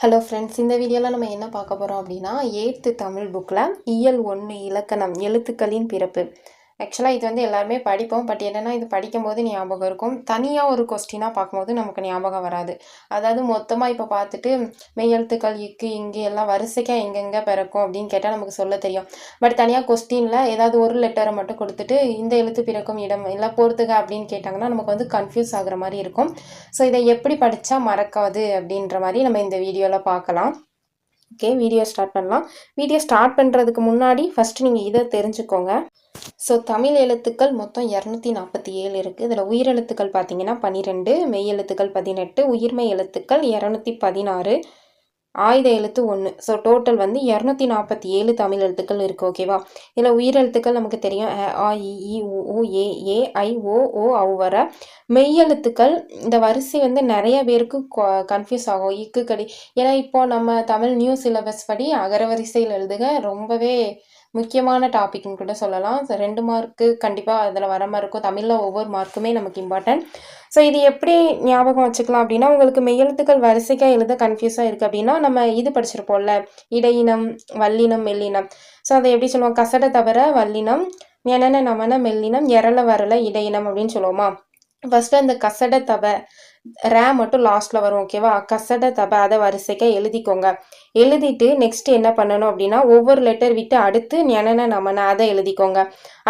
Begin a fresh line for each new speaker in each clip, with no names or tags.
Hello friends இந்த வீடியோவில் நம்ம என்ன பார்க்க போகிறோம் அப்படின்னா எயித்து தமிழ் புக்கில் இயல் ஒன்று இலக்கணம் எழுத்துக்களின் பிறப்பு. ஆக்சுவலாக இது வந்து எல்லாருமே படிப்போம். பட் என்னென்னா இது படிக்கும்போது ஞாபகம் இருக்கும். தனியாக ஒரு கொஸ்டினாக பார்க்கும்போது நமக்கு ஞாபகம் வராது. அதாவது மொத்தமாக இப்போ பார்த்துட்டு மெய்யெழுத்துக்கள் இக்கு இங்கே எல்லாம் வரிசைக்காக எங்கெங்கே பிறக்கும் அப்படின்னு கேட்டால் நமக்கு சொல்ல தெரியும். பட் தனியாக கொஸ்டினில் ஏதாவது ஒரு லெட்டரை மட்டும் கொடுத்துட்டு இந்த எழுத்து பிறக்கும் இடம் இல்லை பொறுத்துக அப்படின்னு கேட்டாங்கன்னா நமக்கு வந்து கன்ஃபியூஸ் ஆகுற மாதிரி இருக்கும். ஸோ இதை எப்படி படித்தா மறக்காது அப்படின்ற மாதிரி நம்ம இந்த வீடியோவில் பார்க்கலாம். ஓகே வீடியோ ஸ்டார்ட் பண்ணலாம். வீடியோ ஸ்டார்ட் பண்ணுறதுக்கு முன்னாடி ஃபஸ்ட்டு நீங்கள் இதை தெரிஞ்சுக்கோங்க. ஸோ தமிழ் எழுத்துக்கள் மொத்தம் இரநூத்தி நாற்பத்தி ஏழு இருக்குது இதில் உயிரெழுத்துக்கள் பார்த்தீங்கன்னா பன்னிரெண்டு மெய் எழுத்துக்கள் பதினெட்டு உயிர்மெய் எழுத்துக்கள் இரநூத்தி பதினாறு. ஆயுத எழுத்து ஒன்று ஸோ டோட்டல் வந்து இரநூத்தி நாற்பத்தி ஏழு தமிழ் எழுத்துக்கள் இருக்குது ஓகேவா இதில் உயிரெழுத்துக்கள் நமக்கு தெரியும். ஆ இ உ ஏ ஏ ஐ ஓ ஓ அவ் வர மெய்யெழுத்துக்கள் இந்த வரிசை வந்து நிறைய பேருக்கு கன்ஃபியூஸ் ஆகும். இக்கு கடி ஏன்னா இப்போ நம்ம தமிழ் நியூ சிலபஸ் படி அகர வரிசையில் எழுதுக ரொம்பவே முக்கியமான டாபிக்னு கூட சொல்லலாம். ஸோ ரெண்டு மார்க்கு கண்டிப்பாக அதில் வர மாதிரி இருக்கும். தமிழில் ஒவ்வொரு மார்க்குமே நமக்கு இம்பார்ட்டன்ட் ஸோ இது எப்படி ஞாபகம் வச்சுக்கலாம் அப்படின்னா உங்களுக்கு மெய்யெழுத்துக்கள் வரிசைக்காக எழுத கன்ஃபியூஸாக இருக்குது அப்படின்னா நம்ம இது படிச்சிருப்போம்ல. இடையினம் வல்லினம் மெல்லினம். ஸோ அதை எப்படி சொல்லுவோம்? கசட தவிர வல்லினம் எனன நமன மெல்லினம் எரள வரல இடையினம் அப்படின்னு சொல்லுவோமா? ஃபஸ்ட்டு அந்த கசட தபை ரே மட்டும் லாஸ்ட்டில் வரும் ஓகேவா கசட தபை அதை வரிசைக்க எழுதிக்கோங்க. எழுதிட்டு நெக்ஸ்ட் என்ன பண்ணணும் அப்படின்னா ஒவ்வொரு லெட்டர் விட்டு அடுத்து ஞனன நமன அதை எழுதிக்கோங்க.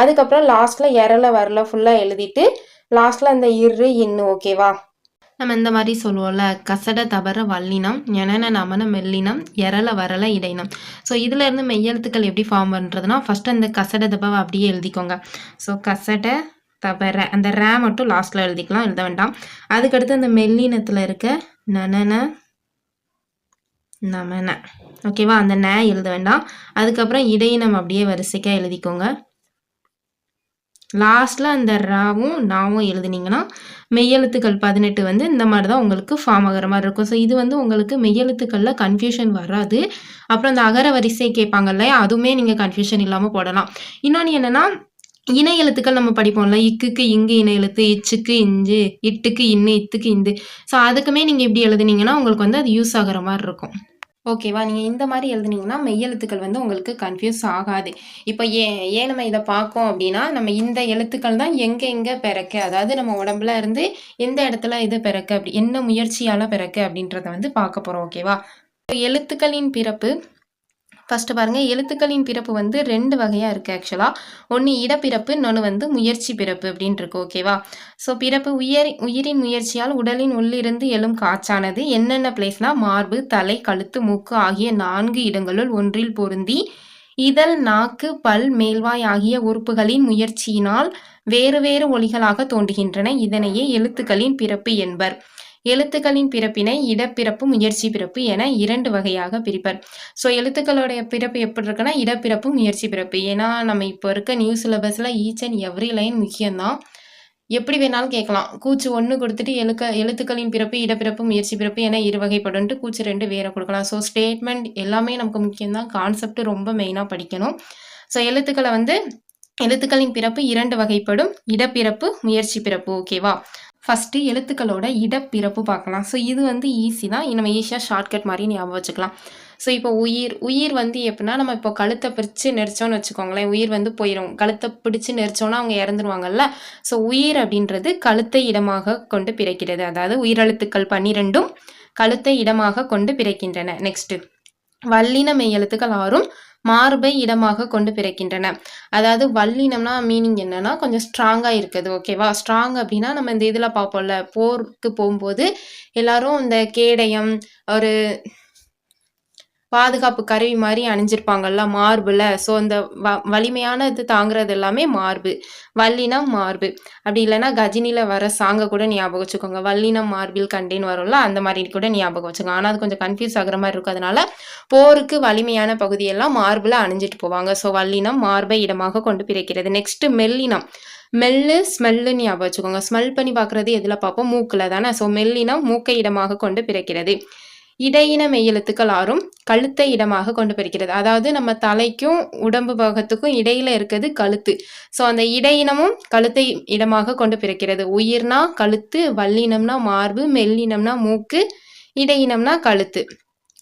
அதுக்கப்புறம் லாஸ்ட்டில் இறல வரல ஃபுல்லாக எழுதிட்டு லாஸ்ட்டில் அந்த இரு இன்னு ஓகேவா நம்ம இந்த மாதிரி சொல்லுவோம்ல கசட தவற வல்லினம் ஞனன நமன மெல்லினம் எரல வரல இடைனம். ஸோ இதுல இருந்து மெய்யெழுத்துக்கள் எப்படி ஃபார்ம் பண்ணுறதுனா ஃபர்ஸ்ட் அந்த கசட தபாவை அப்படியே எழுதிக்கோங்க. ஸோ கசட தவிர அந்த ரே மட்டும் லாஸ்ட்டில் எழுதிக்கலாம் எழுத வேண்டாம். அதுக்கடுத்து அந்த மெல்லினத்தில் இருக்க நனன நமன. ஓகேவா அந்த ந எழுத வேண்டாம். அதுக்கப்புறம் இடையினம் அப்படியே வரிசைக்காக எழுதிக்கோங்க. லாஸ்ட்டில் அந்த ராவும் நாவும் எழுதுனீங்கன்னா மெய்யெழுத்துக்கள் பதினெட்டு வந்து இந்த மாதிரி தான் உங்களுக்கு ஃபார்ம் ஆகிற மாதிரி இருக்கும். ஸோ இது வந்து உங்களுக்கு மெய்யெழுத்துக்களில் கன்ஃபியூஷன் வராது. அப்புறம் அந்த அகர வரிசை கேட்பாங்க இல்லையா? அதுவுமே நீங்கள் கன்ஃபியூஷன் இல்லாமல் போடலாம். இன்னொன்று என்னென்னா இணை எழுத்துக்கள் நம்ம படிப்போம்ல இக்குக்கு இங்கு இணை எழுத்து இச்சுக்கு இஞ்சு இட்டுக்கு இன்னு இத்துக்கு இந்து. ஸோ அதுக்குமே நீங்கள் இப்படி எழுதுனீங்கன்னா உங்களுக்கு வந்து அது யூஸ் ஆகுற மாதிரி இருக்கும். ஓகேவா நீங்கள் இந்த மாதிரி எழுதுனீங்கன்னா மெய்யெழுத்துக்கள் வந்து உங்களுக்கு கன்ஃபியூஸ் ஆகாது. இப்போ ஏன் ஏன் நம்ம இதை பார்க்கோம் அப்படின்னா நம்ம இந்த எழுத்துக்கள் தான் எங்கே எங்கே பிறக்க? அதாவது நம்ம உடம்புல இருந்து எந்த இடத்துல இது பிறக்க? அப்படி என்ன முயற்சியால் பிறக்க அப்படின்றத வந்து பார்க்க போகிறோம் ஓகேவா எழுத்துக்களின் பிறப்பு ஃபஸ்ட்டு பாருங்கள் எழுத்துக்களின் பிறப்பு வந்து ரெண்டு வகையாக இருக்குது ஆக்சுவலாக ஒன்று இடப்பிறப்பு இன்னொன்று வந்து முயற்சி பிறப்பு அப்படின்ட்டு இருக்கு ஓகேவா ஸோ பிறப்பு உயர் உயிரின் முயற்சியால் உடலின் உள்ளிருந்து எழும் காற்றானது என்னென்ன பிளேஸ்னால் மார்பு தலை கழுத்து மூக்கு ஆகிய நான்கு இடங்களுள் ஒன்றில் பொருந்தி இதழ் நாக்கு பல் மேல்வாய் ஆகிய உறுப்புகளின் முயற்சியினால் வேறு வேறு ஒளிகளாக தோன்றுகின்றன. இதனையே எழுத்துக்களின் பிறப்பு என்பர். எழுத்துக்களின் பிறப்பினை இடப்பிறப்பு முயற்சி பிறப்பு என இரண்டு வகையாக பிரிப்பர். ஸோ எழுத்துக்களுடைய பிறப்பு எப்படி இருக்குன்னா இடப்பிறப்பு முயற்சி பிறப்பு. ஏன்னா நம்ம இப்போ இருக்க நியூ சிலபஸில் ஈச் அண்ட் எவ்ரி லைன் முக்கியம்தான். எப்படி வேணாலும் கேட்கலாம். கூச்சு ஒன்று கொடுத்துட்டு எழுக்க எழுத்துக்களின் பிறப்பு இடப்பிறப்பு முயற்சி பிறப்பு என இரு வகைப்படும்ட்டு கூச்சு ரெண்டு வேற கொடுக்கலாம். ஸோ ஸ்டேட்மெண்ட் எல்லாமே நமக்கு முக்கியம்தான். கான்செப்ட் ரொம்ப மெயினாக படிக்கணும். ஸோ எழுத்துக்களை வந்து எழுத்துக்களின் பிறப்பு இரண்டு வகைப்படும். இடப்பிறப்பு முயற்சி பிறப்பு. ஓகேவா ஃபஸ்ட்டு எழுத்துக்களோட இடப்பிறப்பு பார்க்கலாம். ஸோ இது வந்து ஈஸி தான். நம்ம ஈஸியாக ஷார்ட்கட் மாதிரி ஞாபகம் வச்சுக்கலாம். ஸோ இப்போ உயிர் உயிர் வந்து எப்படின்னா நம்ம இப்போ கழுத்தை பிரித்து நெரிச்சோன்னு வச்சுக்கோங்களேன். உயிர் வந்து போயிடும் கழுத்தை பிடிச்சு நெரிச்சோன்னா அவங்க இறந்துருவாங்கல்ல. ஸோ உயிர் அப்படின்றது கழுத்தை இடமாக கொண்டு பிறக்கிறது. அதாவது உயிரெழுத்துக்கள் பன்னிரெண்டும் கழுத்தை இடமாக கொண்டு பிறக்கின்றன. நெக்ஸ்ட்டு வல்லின மெய் எழுத்துக்கள் ஆறும் மார்பை இடமாக கொண்டு பிறக்கின்றன. அதாவது வல்லினம்னா மீனிங் என்னன்னா கொஞ்சம் ஸ்ட்ராங்காக இருக்குது ஓகேவா ஸ்ட்ராங் அப்படின்னா நம்ம இந்த இதில் பார்ப்போம்ல போருக்கு போகும்போது எல்லாரும் இந்த கேடயம் ஒரு பாதுகாப்பு கருவி மாதிரி அணிஞ்சிருப்பாங்கல்ல மார்பில். ஸோ அந்த வ வலிமையான இது தாங்குறது எல்லாமே மார்பு. வல்லினம் மார்பு. அப்படி இல்லைன்னா கஜினியில் வர சாங்கை கூட ஞாபகம் வச்சுக்கோங்க. வல்லினம் மார்பில் கண்டேன்னு வரும்ல அந்த மாதிரி கூட ஞாபகம் வச்சுக்கோங்க. ஆனால் அது கொஞ்சம் கன்ஃபியூஸ் ஆகுற மாதிரி இருக்கும். அதனால போருக்கு வலிமையான பகுதியெல்லாம் மார்பில் அணிஞ்சிட்டு போவாங்க. ஸோ வல்லினம் மார்பை இடமாக கொண்டு பிறக்கிறது நெக்ஸ்ட் மெல்லினம். மெல்லு ஸ்மெல்லு ஞாபகம் வச்சுக்கோங்க. ஸ்மெல் பண்ணி பார்க்குறது எதில் பார்ப்போம்? மூக்கில் தானே. ஸோ மெல்லினம் மூக்கை இடமாக கொண்டு பிறக்கிறது இடையின மெய்யெழுத்துக்கள் ஆறும் கழுத்தை இடமாக கொண்டு பிறக்கிறது அதாவது நம்ம தலைக்கும் உடம்பு பாகத்துக்கும் இடையில இருக்கிறது கழுத்து. ஸோ அந்த இடையினமும் கழுத்தை இடமாக கொண்டு பிறக்கிறது. உயிர்னா கழுத்து வல்லினம்னா மார்பு மெல்லினம்னா மூக்கு இடையினம்னா கழுத்து.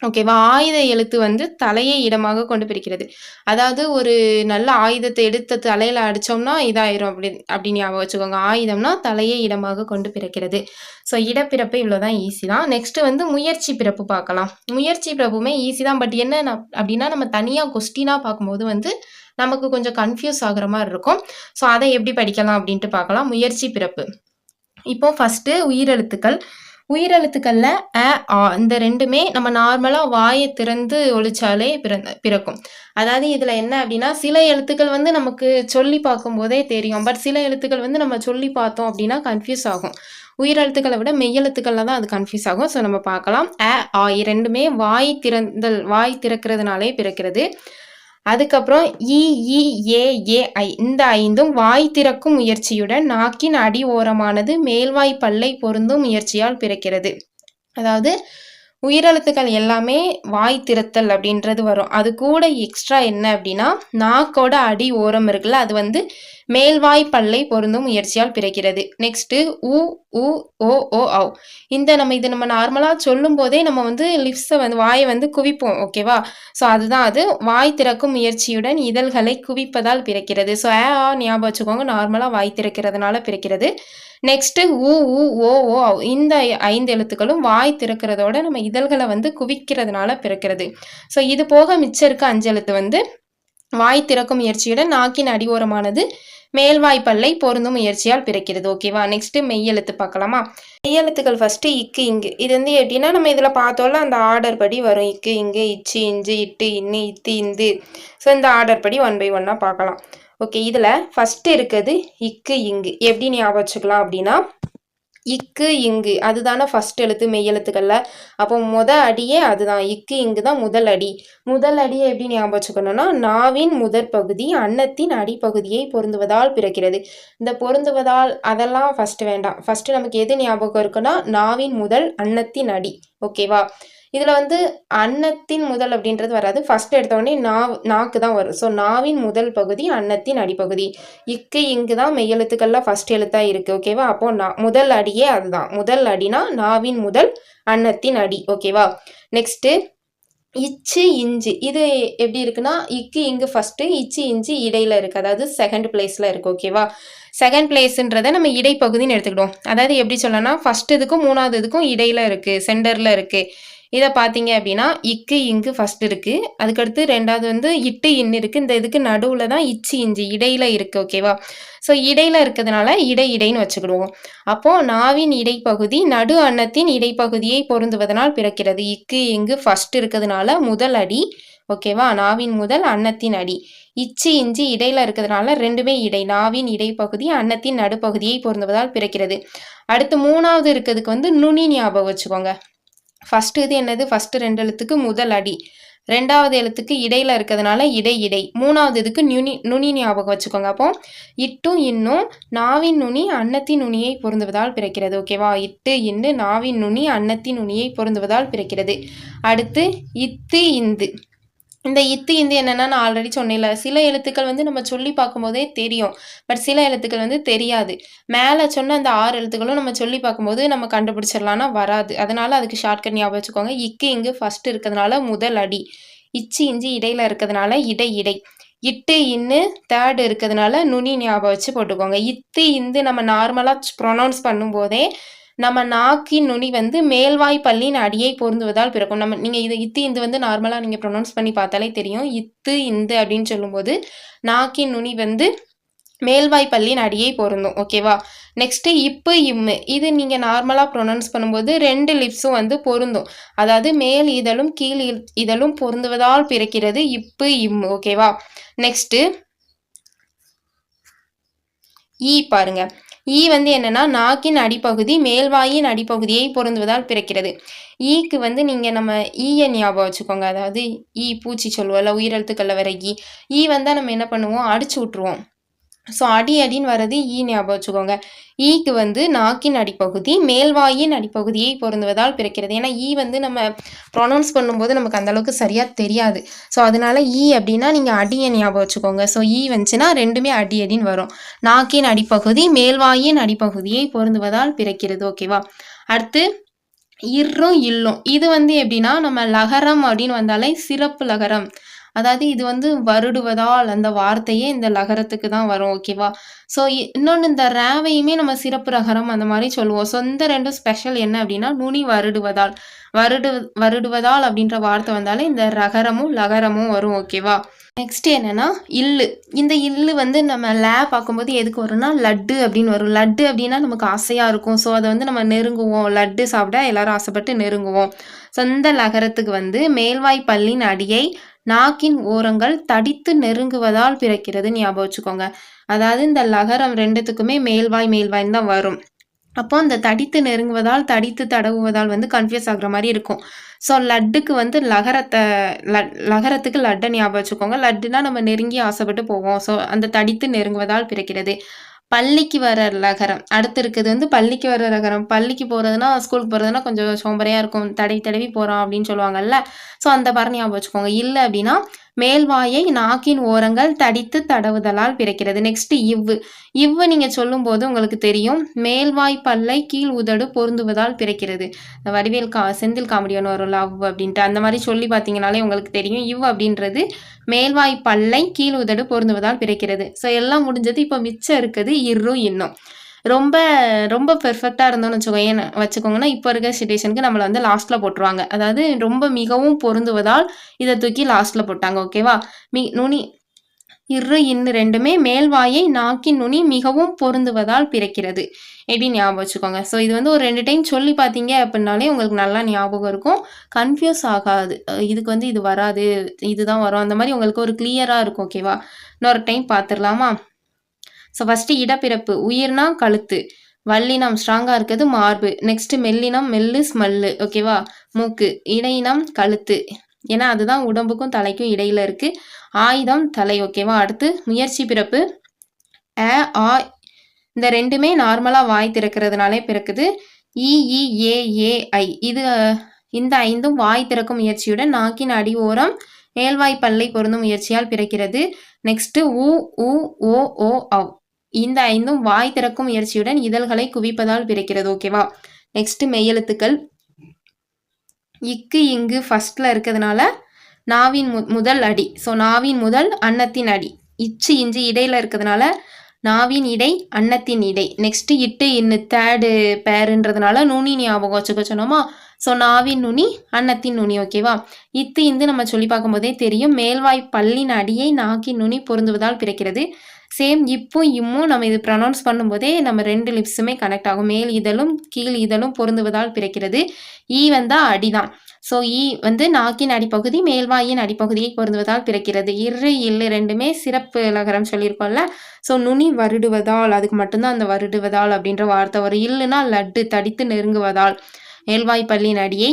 ஓகேவா ஆயுத எழுத்து வந்து தலையை இடமாக கொண்டு பிரிக்கிறது. அதாவது ஒரு நல்ல ஆயுதத்தை எடுத்து தலையில் அடித்தோம்னா இதாயிரும் அப்படி அப்படின்னு ஞாபகம் வச்சுக்கோங்க. ஆயுதம்னா தலையை இடமாக கொண்டு பிறக்கிறது ஸோ இடப்பிறப்பு இவ்வளோதான் ஈஸி தான். நெக்ஸ்ட் வந்து முயற்சி பிறப்பு பார்க்கலாம். முயற்சி பிறப்புமே ஈஸி தான். பட் என்ன அப்படின்னா நம்ம தனியாக கொஸ்டினாக பார்க்கும்போது வந்து நமக்கு கொஞ்சம் கன்ஃபியூஸ் ஆகுற மாதிரி இருக்கும். ஸோ அதை எப்படி படிக்கலாம் அப்படின்ட்டு பார்க்கலாம். முயற்சி பிறப்பு. இப்போ ஃபஸ்ட்டு உயிரெழுத்துக்கள். உயிரெழுத்துக்கள்ல அ ஆ இந்த ரெண்டுமே நம்ம நார்மலாக வாயை திறந்து ஒழிச்சாலே பிறந்த பிறக்கும். அதாவது இதில் என்ன அப்படின்னா சில எழுத்துக்கள் வந்து நமக்கு சொல்லி பார்க்கும்போதே தெரியும். பட் சில எழுத்துக்கள் வந்து நம்ம சொல்லி பார்த்தோம் அப்படின்னா கன்ஃபியூஸ் ஆகும். உயிரெழுத்துக்களை விட மெய்யெழுத்துக்களில் தான் அது கன்ஃபியூஸ் ஆகும். ஸோ நம்ம பார்க்கலாம். அ ஆ இரண்டுமே வாய் திறந்தல் வாய் திறக்கிறதுனாலே பிறக்கிறது. அதுக்கப்புறம் இஇஏஏஐ ஏ ஐ இந்த ஐந்தும் வாய் திறக்கும் முயற்சியுடன் நாக்கின் அடி ஓரமானது மேல்வாய் பல்லை பொருந்தும் முயற்சியால் பிறக்கிறது. அதாவது உயிரெழுத்துக்கள் எல்லாமே வாய் திறத்தல் அப்படின்றது வரும். அது கூட எக்ஸ்ட்ரா என்ன அப்படின்னா நாக்கோட அடி ஓரம் இருக்குல்ல அது வந்து மேல்வாய் பல்லை பொருந்தும் முயற்சியால் பிறக்கிறது. நெக்ஸ்ட்டு உ உ ஓ ஓ ஔ. இந்த நம்ம இது நம்ம நார்மலாக சொல்லும் போதே நம்ம வந்து லிப்ஸை வந்து வாயை வந்து குவிப்போம் ஓகேவா ஸோ அதுதான் அது. வாய் திறக்கும் முயற்சியுடன் இதழ்களை குவிப்பதால் பிறக்கிறது. ஸோ ஆ ஆ ஞாபகம் வச்சுக்கோங்க. நார்மலாக வாய் திறக்கிறதுனால பிறக்கிறது. நெக்ஸ்ட்டு உ உ ஓ ஓ ஔ. இந்த ஐந்து எழுத்துக்களும் வாய் திறக்கிறதோட நம்ம இதழ்களை வந்து குவிக்கிறதுனால பிறக்கிறது. ஸோ இது போக மிச்சம் இருக்க அஞ்சு எழுத்து வந்து வாய் திறக்கும் முயற்சியுடன் நாக்கின் அடியோரமானது மேல்வாய் பல்லை பொருந்தும் முயற்சியால் பிறக்கிறது. ஓகேவா நெக்ஸ்ட் மெய்யெழுத்து பார்க்கலாமா? மெய்யெழுத்துக்கள் ஃபர்ஸ்ட் இக்கு இங்கு. இது வந்து எப்படின்னா நம்ம இதில் பார்த்தோம்ல அந்த ஆர்டர் படி வரும். இக்கு இங்கு இச்சு இஞ்சு இட்டு இன்னு இத்து இந்து. ஸோ இந்த ஆர்டர் படி ஒன் பை ஒன்னாக பார்க்கலாம். ஓகே இதில் ஃபஸ்ட்டு இருக்குது இக்கு இங்கு. எப்படி ஞாபகம் வச்சுக்கலாம் அப்படின்னா இக்கு இங்கு. அதுதானே ஃபர்ஸ்ட் எழுத்து மெய்யெழுத்துக்கள்ல அப்போ முத அடியே அதுதான். இக்கு இங்கு தான் முதல் அடி. முதல் அடியை எப்படி ஞாபகம் வச்சுக்கணும்னா நாவின் முதற் பகுதி அன்னத்தின் அடிப்பகுதியை பொருந்துவதால் பிறக்கிறது. இந்த பொருந்துவதால் அதெல்லாம் ஃபர்ஸ்ட் வேண்டாம். ஃபர்ஸ்ட் நமக்கு எது ஞாபகம் இருக்குன்னா நாவின் முதல் அன்னத்தின் அடி. ஓகேவா இதில் வந்து அன்னத்தின் முதல் அப்படின்றது வராது. ஃபர்ஸ்ட் எடுத்தோடனே நா நாக்கு தான் வரும். ஸோ நாவின் முதல் பகுதி அன்னத்தின் அடிப்பகுதி. இக்கு இங்கு தான் மெய்யெழுத்துக்கள்லாம் ஃபர்ஸ்ட் எழுத்தாக இருக்குது ஓகேவா அப்போ நா முதல் அடியே அதுதான். முதல் அடினா நாவின் முதல் அன்னத்தின் அடி ஓகேவா நெக்ஸ்ட்டு இச்சு இஞ்சி. இது எப்படி இருக்குன்னா இக்கு இங்கு ஃபஸ்ட்டு இச்சு இஞ்சி இடையில இருக்குது அதாவது செகண்ட் பிளேஸில் இருக்குது ஓகேவா செகண்ட் பிளேஸ்ன்றதை நம்ம இடைப்பகுதின்னு எடுத்துக்கிடுவோம். அதாவது எப்படி சொல்லணும்னா ஃபர்ஸ்ட் இதுக்கும் மூணாவது இதுக்கும் இடையில இருக்குது சென்டரில் இருக்குது இதை பார்த்தீங்க அப்படின்னா இக்கு இங்கு ஃபர்ஸ்ட் இருக்குது அதுக்கடுத்து ரெண்டாவது வந்து இட்டு இன்னு இருக்குது இந்த இதுக்கு நடுவில் தான் இச்சு இஞ்சி இடையில இருக்குது ஓகேவா ஸோ இடையில இருக்கிறதுனால இடை இடைன்னு வச்சுக்கிடுவோம். அப்போது நாவின் இடைப்பகுதி நடு அன்னத்தின் இடைப்பகுதியை பொருந்துவதனால் பிறக்கிறது. இக்கு இங்கு ஃபர்ஸ்ட் இருக்கிறதுனால முதல் அடி ஓகேவா நாவின் முதல் அன்னத்தின் அடி. இச்சு இஞ்சி இடையில இருக்கிறதுனால ரெண்டுமே இடை. நாவின் இடைப்பகுதி அன்னத்தின் நடுப்பகுதியை பொருந்துவதால் பிறக்கிறது. அடுத்து மூணாவது இருக்கிறதுக்கு வந்து நுனி ஞாபகம் வச்சுக்கோங்க. ஃபஸ்ட்டு இது என்னது? ஃபஸ்ட்டு ரெண்டு எழுத்துக்கு முதல் அடி. ரெண்டாவது எழுத்துக்கு இடையில இருக்கிறதுனால இடை இடை. மூணாவது இதுக்கு நுனி நுனி ஞாபகம் வச்சுக்கோங்க அப்போ. இட்டும் இன்னும் நாவின் நுனி அன்னத்தின் நுனியை பொருந்துவதால் பிறக்கிறது. ஓகேவா இட்டு இன்னு நாவின் நுனி அன்னத்தின் நுனியை பொருந்துவதால் பிறக்கிறது. அடுத்து இத்து இந்து. இந்த இத்து இந்து என்னன்னா நான் ஆல்ரெடி சொன்னேன்ல. சில எழுத்துக்கள் வந்து நம்ம சொல்லி பார்க்கும்போதே தெரியும். பட் சில எழுத்துக்கள் வந்து தெரியாது. மேலே சொன்ன அந்த ஆறு எழுத்துக்களும் நம்ம சொல்லி பார்க்கும்போது நம்ம கண்டுபிடிச்சிடலாம்னா வராது. அதனால அதுக்கு ஷார்ட்கட் ஞாபகம் வச்சுக்கோங்க. இக்கு இங்கு ஃபர்ஸ்ட் இருக்கிறதுனால முதல் அடி. இச்சி இஞ்சி இடையில இருக்கிறதுனால இடை இடை. இட்டு இன்னு தேர்டு இருக்கிறதுனால நுனி ஞாபகம் வச்சு போட்டுக்கோங்க. இத்து இந்து நம்ம நார்மலாக ப்ரொனவுன்ஸ் பண்ணும்போதே நம்ம நாக்கின் நுனி வந்து மேல்வாய் பல்லின் அடியை பொருந்துவதால் பிறக்கும். நம்ம நீங்கள் இது இத்து இந்து வந்து நார்மலாக நீங்கள் ப்ரொனவுன்ஸ் பண்ணி பார்த்தாலே தெரியும். இத்து இந்து அப்படின்னு சொல்லும்போது நாக்கின் நுனி வந்து மேல்வாய் பல்லின் அடியை பொருந்தும். ஓகேவா நெக்ஸ்ட்டு இப்பு இம்மு. இது நீங்கள் நார்மலாக ப்ரொனவுன்ஸ் பண்ணும்போது ரெண்டு லிப்ஸும் வந்து பொருந்தும். அதாவது மேல் இதழும் கீழ் இதழும் பொருந்துவதால் பிறக்கிறது இப்பு இம்மு. ஓகேவா நெக்ஸ்ட்டு ஈ பாருங்கள் ஈ வந்து என்னன்னா நாக்கின் அடிப்பகுதி மேல்வாயின் அடிப்பகுதியை பொருந்துவதால் பிறக்கிறது. ஈக்கு வந்து நீங்கள் நம்ம ஈய ஞாபகம் வச்சுக்கோங்க. அதாவது ஈ பூச்சி சொல்லுவோம்ல உயிரெழுத்துக்களில் வர ஈ. ஈ வந்தால் நம்ம என்ன பண்ணுவோம்? அடிச்சு விட்ருவோம் ஸோ அடி அடின்னு வர்றது ஈ ஞாபகம் வச்சுக்கோங்க. ஈக்கு வந்து நாக்கின் அடிப்பகுதி மேல்வாயின் அடிப்பகுதியை பொருந்துவதால் பிறக்கிறது. ஏன்னா ஈ வந்து நம்ம ப்ரொனவுன்ஸ் பண்ணும்போது நமக்கு அந்த அளவுக்கு சரியாக தெரியாது. ஸோ அதனால ஈ அப்படின்னா நீங்கள் அடியை ஞாபகம் வச்சுக்கோங்க. ஸோ ஈ வந்துச்சுன்னா ரெண்டுமே அடி அடின்னு வரும். நாக்கின் அடிப்பகுதி மேல்வாயின் அடிப்பகுதியை பொருந்துவதால் பிறக்கிறது. ஓகேவா அடுத்து இர்ரும் இல்லும். இது வந்து எப்படின்னா நம்ம லகரம் அப்படின்னு வந்தாலே சிறப்பு லகரம். அதாவது இது வந்து வருடுவதால் அந்த வார்த்தையே இந்த லகரத்துக்கு தான் வரும் ஓகேவா ஸோ இன்னொன்று இந்த ரேவையுமே நம்ம சிறப்பு ரகரம் அந்த மாதிரி சொல்லுவோம். ஸோ இந்த ரெண்டும் ஸ்பெஷல் என்ன அப்படின்னா நுனி வருடுவதால். வருடு வருடுவதால் அப்படின்ற வார்த்தை வந்தாலே இந்த ரகரமும் லகரமும் வரும் ஓகேவா நெக்ஸ்ட் என்னன்னா இல்லு. இந்த இல்லு வந்து நம்ம லே பார்க்கும்போது எதுக்கு வரும்னா லட்டு அப்படின்னு வரும். லட்டு அப்படின்னா நமக்கு ஆசையாக இருக்கும். ஸோ அதை வந்து நம்ம நெருங்குவோம். லட்டு சாப்பிட எல்லாரும் ஆசைப்பட்டு நெருங்குவோம். சொந்த லகரத்துக்கு வந்து மேல்வாய் பல்லின் அடியை நாக்கின் ஓரங்கள் தடித்து நெருங்குவதால் பிறக்கிறது. ஞாபகம் வச்சுக்கோங்க. அதாவது இந்த லகரம் ரெண்டுத்துக்குமே மேல்வாய் மேல்வாய்ன்னு தான் வரும். அப்போ அந்த தடித்து நெருங்குவதால் தடித்து தடவுவதால் வந்து கன்ஃபியூஸ் ஆகுற மாதிரி இருக்கும். ஸோ லட்டுக்கு வந்து லகரத்தை லட் லகரத்துக்கு லட்டை ஞாபகம் வச்சுக்கோங்க. லட்டுனா நம்ம நெருங்கி ஆசைப்பட்டு போவோம். ஸோ அந்த தடித்து நெருங்குவதால் பிறக்கிறது. பள்ளிக்கு வர லகரம் அடுத்து இருக்குது வந்து பள்ளிக்கு வர லகரம் பள்ளிக்கு போகிறதுனா ஸ்கூலுக்கு போகிறதுனா கொஞ்சம் சோம்பரையாக இருக்கும். தடவி தடவி போகிறோம் அப்படின்னு சொல்லுவாங்கல்ல. ஸோ அந்த மாதிரி ஞாபகம் வச்சுக்கோங்க. இல்லை அப்படின்னா மேல்வாயை நாக்கின் ஓரங்கள் தடித்து தடவுதலால் பிறக்கிறது. நெக்ஸ்ட் இவ்வு. இவ்வு நீங்கள் சொல்லும்போது உங்களுக்கு தெரியும். மேல்வாய் பல்லை கீழ் உதடு பொருந்துவதால் பிறக்கிறது. வடிவேல் கா செந்தில் காமெடியான ஒரு லவ் அப்படின்ட்டு. அந்த மாதிரி சொல்லி பார்த்தீங்கனாலே உங்களுக்கு தெரியும். இவ் அப்படின்றது மேல்வாய் பல்லை கீழ் உதடு பொருந்துவதால் பிறக்கிறது. ஸோ எல்லாம் முடிஞ்சது இப்போ மிச்சம் இருக்குது இரு இன்னும். ரொம்ப ரொம்ப பெர்ஃபெக்டாக இருந்தோம்னு வச்சுக்கோங்க வச்சுக்கோங்கன்னா இப்போ இருக்கிற சுச்சுவேஷனுக்கு நம்மளை வந்து லாஸ்ட்டில் போட்டுருவாங்க. அதாவது ரொம்ப மிகவும் பொருந்துவதால் இதை தூக்கி லாஸ்ட்டில் போட்டாங்க ஓகேவா மி நுனி இரு இன்னு ரெண்டுமே மேல்வாயை நாக்கின் நுனி மிகவும் பொருந்துவதால் பிறக்கிறது. எப்படி ஞாபகம் வச்சுக்கோங்க. ஸோ இது வந்து ஒரு ரெண்டு டைம் சொல்லி பார்த்தீங்க அப்படின்னாலே உங்களுக்கு நல்லா ஞாபகம் இருக்கும். கன்ஃபியூஸ் ஆகாது. இதுக்கு வந்து இது வராது இதுதான் வரும். அந்த மாதிரி உங்களுக்கு ஒரு கிளியராக இருக்கும் ஓகேவா இன்னொரு டைம் பார்த்துடலாமா? ஸோ ஃபஸ்ட்டு இடப்பிறப்பு. உயிர்னா கழுத்து. வல்லினம் ஸ்ட்ராங்காக இருக்கிறது மார்பு. நெக்ஸ்ட் மெல்லினம் மெல்லு ஸ்மெல்லு ஓகேவா மூக்கு. இடையினம் கழுத்து. ஏன்னா அதுதான் உடம்புக்கும் தலைக்கும் இடையில இருக்கு. ஆயுதம் தலை ஓகேவா அடுத்து முயற்சி பிறப்பு. அ ஆ இந்த ரெண்டுமே நார்மலாக வாய் திறக்கிறதுனாலே பிறக்குது. இஇஏஏஐ இது இந்த ஐந்தும் வாய் திறக்கும் முயற்சியுடன் நாக்கின் அடி ஓரம் மேல்வாய் பல்லை பொருந்தும் முயற்சியால் பிறக்கிறது. நெக்ஸ்ட் உ உ ஓ ஓ அவ் இந்த ஐந்தும் வாய் திறக்கும் முயற்சியுடன் இதழ்களை குவிப்பதால் பிறக்கிறது ஓகேவா நெக்ஸ்ட் மெய்யெழுத்துக்கள் இக்கு இங்கு ஃபஸ்ட்டில் இருக்கிறதுனால நாவின் மு முதல் அடி. ஸோ நாவின் முதல் அன்னத்தின் அடி. இச்சு இஞ்சி இடையில் இருக்கிறதுனால நாவின் இடை அன்னத்தின் இடை. நெக்ஸ்ட் இட்டு இன்னு தேர்டு பேருன்றதுனால நுனி ஞாபகம் வச்சுக்க சொன்னோமா? ஸோ நாவின் நுனி அன்னத்தின் நுனி ஓகேவா இத்து இந்து நம்ம சொல்லி பார்க்கும்போதே தெரியும். மேல்வாய் பல்லின் அடியை நாக்கின் நுனி பொருந்துவதால் பிறக்கிறது. சேம் இப்பும் இம்மும் நம்ம இது ப்ரனவுன்ஸ் பண்ணும்போதே நம்ம ரெண்டு லிப்ஸுமே கனெக்ட் ஆகும். மேல் இதழும் கீழ் இதழும் பொருந்துவதால் பிறக்கிறது. E ஈ வந்தால் அடிதான். ஸோ ஈ e வந்து நாக்கின் அடிப்பகுதி மேல்வாயின் அடிப்பகுதியை பொருந்துவதால் பிறக்கிறது. இரு இல்லு ரெண்டுமே சிறப்பு லகரம் சொல்லியிருக்கோம்ல. ஸோ நுனி வருடுவதால் அதுக்கு மட்டும்தான் அந்த வருடுவதால் அப்படின்ற வார்த்தை வரும். இல்லுனா லட்டு தடித்து நெருங்குவதால். மேல்வாய் அடியை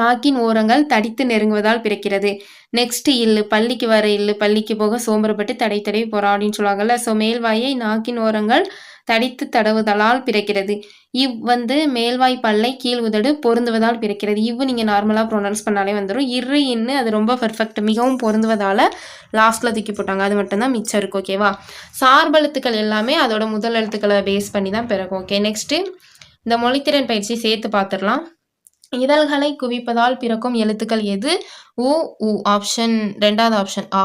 நாக்கின் ஓரங்கள் தடித்து நெருங்குவதால் பிறக்கிறது. நெக்ஸ்ட் இல்லு பள்ளிக்கு வர இல்லு பள்ளிக்கு போக சோம்பரப்பட்டு தடை தடவி போகிறான் அப்படின்னு சொல்லுவாங்கல்ல ஸோ மேல்வாயை நாக்கின் ஓரங்கள் தடித்து தடவுதலால் பிறக்கிறது. இவ் வந்து மேல்வாய் பல்லை கீழ் உதடு பொருந்துவதால் பிறக்கிறது. இவ் நீங்கள் நார்மலாக ப்ரொனவுன்ஸ் பண்ணாலே வந்துடும் இரு இன்னு அது ரொம்ப பர்ஃபெக்ட் மிகவும் பொருந்துவதால் லாஸ்ட்டில் தூக்கி போட்டாங்க. அது மட்டும்தான் மிச்சம் இருக்கும் ஓகேவா சார்பெழுத்துக்கள் எல்லாமே அதோட முதல் எழுத்துக்களை பேஸ் பண்ணி தான் பிறக்கும் ஓகே நெக்ஸ்ட்டு இந்த மொழித்திறன் பயிற்சி சேர்த்து பார்த்துடலாம். இதழ்களை குவிப்பதால் பிறக்கும் எழுத்துக்கள் எது? உ உ ஆப்ஷன் ரெண்டாவது ஆப்ஷன் ஆ.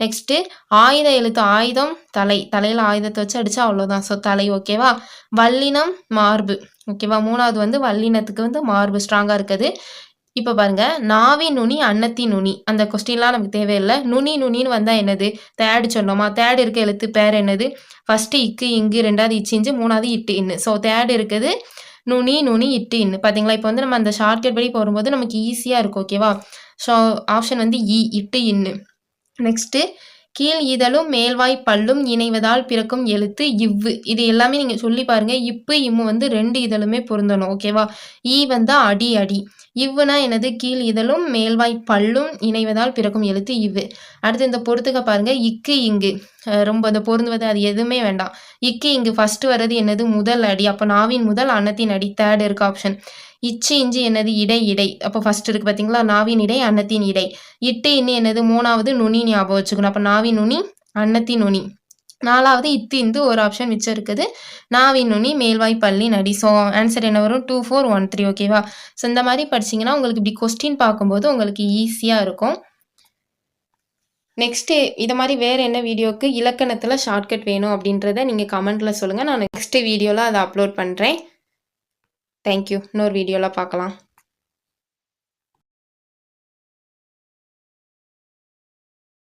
நெக்ஸ்ட்டு ஆயுத எழுத்து ஆயுதம் தலை. தலையில் ஆயுதத்தை வச்சு அடித்தா அவ்வளோதான் ஸோ தலை ஓகேவா வல்லினம் மார்பு. ஓகேவா மூணாவது வந்து வல்லினத்துக்கு வந்து மார்பு ஸ்ட்ராங்காக இருக்குது. இப்போ பாருங்க. நாவி நுனி அன்னத்தி நுனி. அந்த கொஸ்டின்லாம் நமக்கு தேவையில்லை. நுனி நுனின்னு வந்தால் என்னது? தேடு சொன்னோமா? தேடு இருக்க எழுத்து பேர் என்னது? ஃபஸ்ட்டு இக்கு இங்கு ரெண்டாவது இச்சிஞ்சு மூணாவது இட்டு இன்னு. ஸோ தேடு இருக்குது. நுனி நுனி இட்டு இன்னு பார்த்தீங்களா இப்போ வந்து நம்ம அந்த ஷார்ட்கட் படி போகும்போது நமக்கு ஈஸியாக இருக்கும் ஓகேவா ஸோ ஆப்ஷன் வந்து இ இட்டு இன்னு. நெக்ஸ்ட்டு கீழ் இதழும் மேல்வாய் பல்லும் இணைவதால் பிறக்கும் எழுத்து இவ்வு. இது எல்லாமே நீங்கள் சொல்லி பாருங்க. இப்பு இம்மு வந்து ரெண்டு இதழுமே பொருந்தணும். ஓகேவா ஈ வந்தா அடி அடி. இவ்வுனா எனது கீழ் இதழும் மேல்வாய் பல்லும் இணைவதால் பிறக்கும் எழுத்து இவ்வு. அடுத்து இந்த பொறுத்துக்க பாருங்க. இக்கு இங்கு. ரொம்ப இந்த பொருந்துவது அது எதுவுமே வேண்டாம். இக்கு இங்கு ஃபர்ஸ்ட் வர்றது என்னது? முதல் அடி. அப்போ நாவின் முதல் அன்னத்தின் அடி. தேர்ட் இருக்க ஆப்ஷன் இச்சு இஞ்சி என்னது இடை இடை. அப்போ ஃபர்ஸ்ட் இருக்கு பார்த்தீங்களா நாவின் இடை அன்னத்தின் இடை. இட்டு இன்னும் என்னது? மூணாவது நுனி ஞாபகம் வச்சுக்கணும். அப்போ நாவின் நுனி அன்னத்தின் நுனி. நாலாவது இத்து இந்து ஒரு ஆப்ஷன் மிச்சம் இருக்குது. நாவி நுனி மேல்வாய் பள்ளி நடி ஸோ ஆன்சர் என்ன வரும்? டூ ஃபோர் ஒன் த்ரீ ஓகேவா ஸோ இந்த மாதிரி படிச்சிங்கன்னா உங்களுக்கு இப்படி கொஸ்டின் பார்க்கும்போது உங்களுக்கு ஈஸியாக இருக்கும். நெக்ஸ்ட்டு இதை மாதிரி வேறு என்ன வீடியோவுக்கு இலக்கணத்தில் ஷார்ட்கட் வேணும் அப்படின்றத நீங்கள் கமெண்ட்டில் சொல்லுங்கள் நான் நெக்ஸ்ட்டு வீடியோவில் அதை அப்லோட் பண்ணுறேன் தேங்க்யூ. இன்னொரு வீடியோவில் பார்க்கலாம்